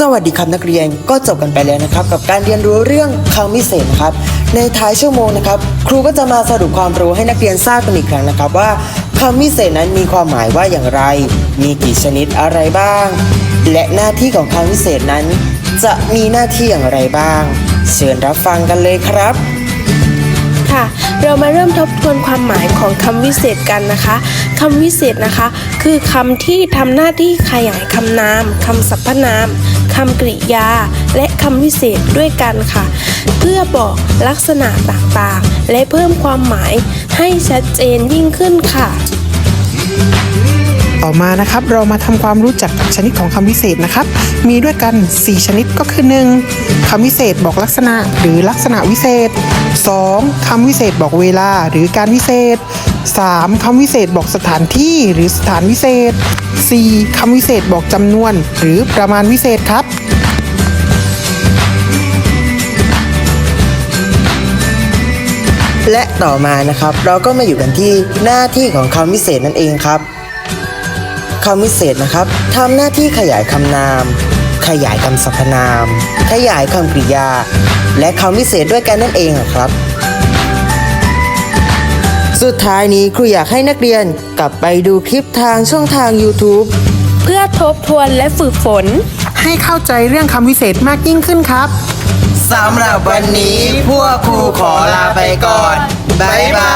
สวัสดีครับนักเรียนก็จบกันไปแล้วนะครับ กับการเรียนรู้เรื่องคำวิเศษนะครับ ในท้ายชั่วโมงนะครับ ครูก็จะมาสรุปความรู้ให้นักเรียนทราบกันอีกครั้งนะครับว่าคำวิเศษนั้นมีความหมายว่าอย่างไร มีกี่ชนิดอะไรบ้าง และหน้าที่ของคำวิเศษนั้น จะมีหน้าที่อย่างไรบ้าง เชิญรับฟังกันเลยครับค่ะเรามาเริ่มทบทวนความหมายของคำวิเศษกันนะคะคำวิเศษนะคะ คือคำที่ทำหน้าที่ขยายคำนามคำสรรพนาม คำกริยา และคำวิเศษด้วยกันค่ะ เพื่อบอกลักษณะต่างๆ และเพิ่มความหมายให้ชัดเจนยิ่งขึ้นค่ะต่อมานะครับเรามาทำความรู้จักชนิดของคำวิเศษนะครับ มีด้วยกัน 4 ชนิดก็คือ 1. คำวิเศษบอกลักษณะหรือลักษณะวิเศษ 2. คำวิเศษบอกเวลาหรือการวิเศษ 3. คำวิเศษบอกสถานที่หรือสถานวิเศษ 4. คำวิเศษบอกจำนวน หรือประมาณวิเศษครับและต่อมานะครับ เราก็มาอยู่กันที่หน้าที่ของคำวิเศษนั่นเองครับคำวิเศษนะครับทำหน้าที่ขยายคำนาม ขยายคำสรรพนาม ขยายคำกริยา และคำวิเศษด้วยกันนั่นเองครับ สุดท้ายนี้ครูอยากให้นักเรียนกลับไปดูคลิปทางช่องทาง YouTube เพื่อทบทวนและฝึกฝน ให้เข้าใจเรื่องคำวิเศษมากยิ่งขึ้นครับ สำหรับวันนี้พวกครูขอลาไปก่อน บ๊ายบาย